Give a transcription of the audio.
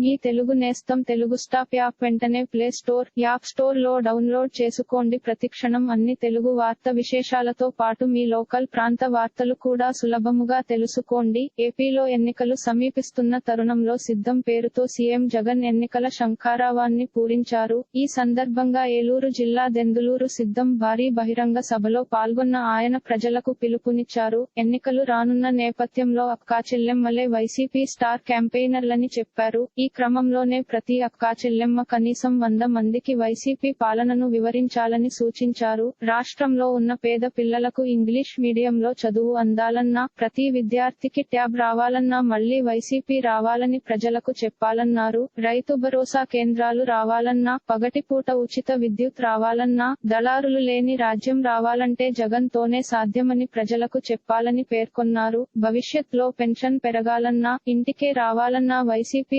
మీ తెలుగు నేస్తం Telugu stop app వెంటనే play store app స్టోర్లో డౌన్లోడ్ చేసుకోండి. ప్రతిక్షణం అన్ని తెలుగు వార్త విశేషాలతో పాటు మీ లోకల్ ప్రాంత వార్తలు కూడా సులభముగా తెలుసుకోండి. ఏపీలో ఎన్నికలు సమీపిస్తున్న తరుణంలో సిద్ధం పేరుతో సీఎం జగన్ ఎన్నికల శంఖారావాన్ని పూరించారు. ఈ సందర్భంగా ఏలూరు జిల్లా దెందులూరు సిద్ధం భారీ బహిరంగ సభలో పాల్గొన్న ఆయన ప్రజలకు పిలుపునిచ్చారు. ఎన్నికలు రానున్న నేపథ్యంలో అక్కాచెల్లెమ్మలే వైసీపీ స్టార్ క్యాంపెయినర్లని చెప్పారు. ఈ క్రమంలోనే ప్రతి అక్కా చెల్లెమ్మ కనీసం వంద మందికి వైసీపీ పాలనను వివరించాలని సూచించారు. రాష్ట్రంలో ఉన్న పేద పిల్లలకు ఇంగ్లీష్ మీడియంలో చదువు అందాలన్నా ప్రతి విద్యార్థికి ట్యాబ్ రావాలన్నా మళ్ళీ వైసీపీ రావాలని ప్రజలకు చెప్పాలన్నారు. రైతు భరోసా కేంద్రాలు రావాలన్నా పగటిపూట ఉచిత విద్యుత్ రావాలన్నా దళారులు లేని రాజ్యం రావాలంటే జగన్ తోనే సాధ్యమని ప్రజలకు చెప్పాలని పేర్కొన్నారు. భవిష్యత్లో పెన్షన్ పెరగాలన్నా ఇంటికే రావాలన్నా వైసీపీ